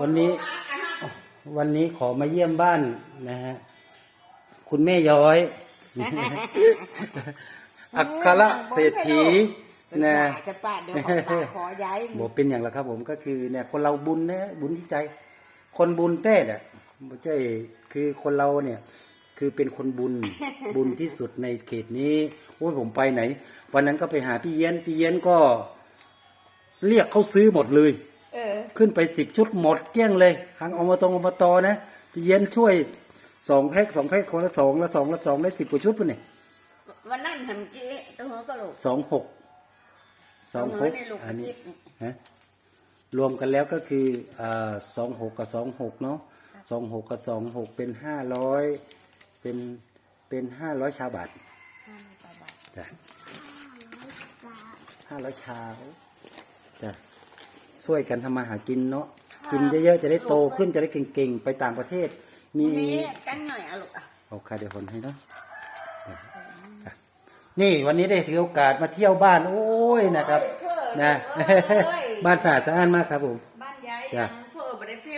วันนี้วันนี้ขอมาเยี่ยมบ้านนะฮะคุณแม่ย้อย อัครเศรษฐีนะจะป้าเดี๋ยวขอป้าขอย้ายบอกเป็นอย่างไรครับ ผมก็คือเนี่ย คนเราบุญนะบุญที่ใจ คนบุญเต้เนี่ยไม่ใช่คือคนเราเนี่ย คือเป็นคนบุญบุญที่สุดในเขตนี้โอ้ยผมไปไหน วันนั้นก็ไปหาพี่เยียนพี่เยียนก็ เรียกเขาซื้อหมดเลย เออ ขึ้นไปสิบชุดหมดเกลี้ยงเลยทางอบตอบตนะพี่เย็นช่วยสองแพ็คสองแพ็คคนละสองละสองละสองได้สิบกว่าชุดปุ่นเนี่ยวันนั้นทำกี้ตัวหัวก็ลูกสองหกสองหกตัวหัวในลูกอันนี้อาทิตย์นี่ฮะรวมกันแล้วก็คืออ่าสองหกกับสองหกเนาะสองหกกับสองหกเป็นห้าร้อยเป็นเป็นห้าร้อยชาบาทห้าสิบบาทจ้ะห้าร้อยชาจ้ะ ช่วยกันทำมาหากินเนาะกินเยอะๆจะได้โตขึ้นจะได้เก่งๆ ไปต่างประเทศ มีนี่กันหน่อยอะลูกอะเอาคาเดียวคนให้เนาะนี่วันนี้ได้ถือโอกาสมาเที่ยวบ้าน โอ้ยนะครับ นะ บ้านสะอาดสะอ้านมากครับผม บ้านย้ายจ้ะยัง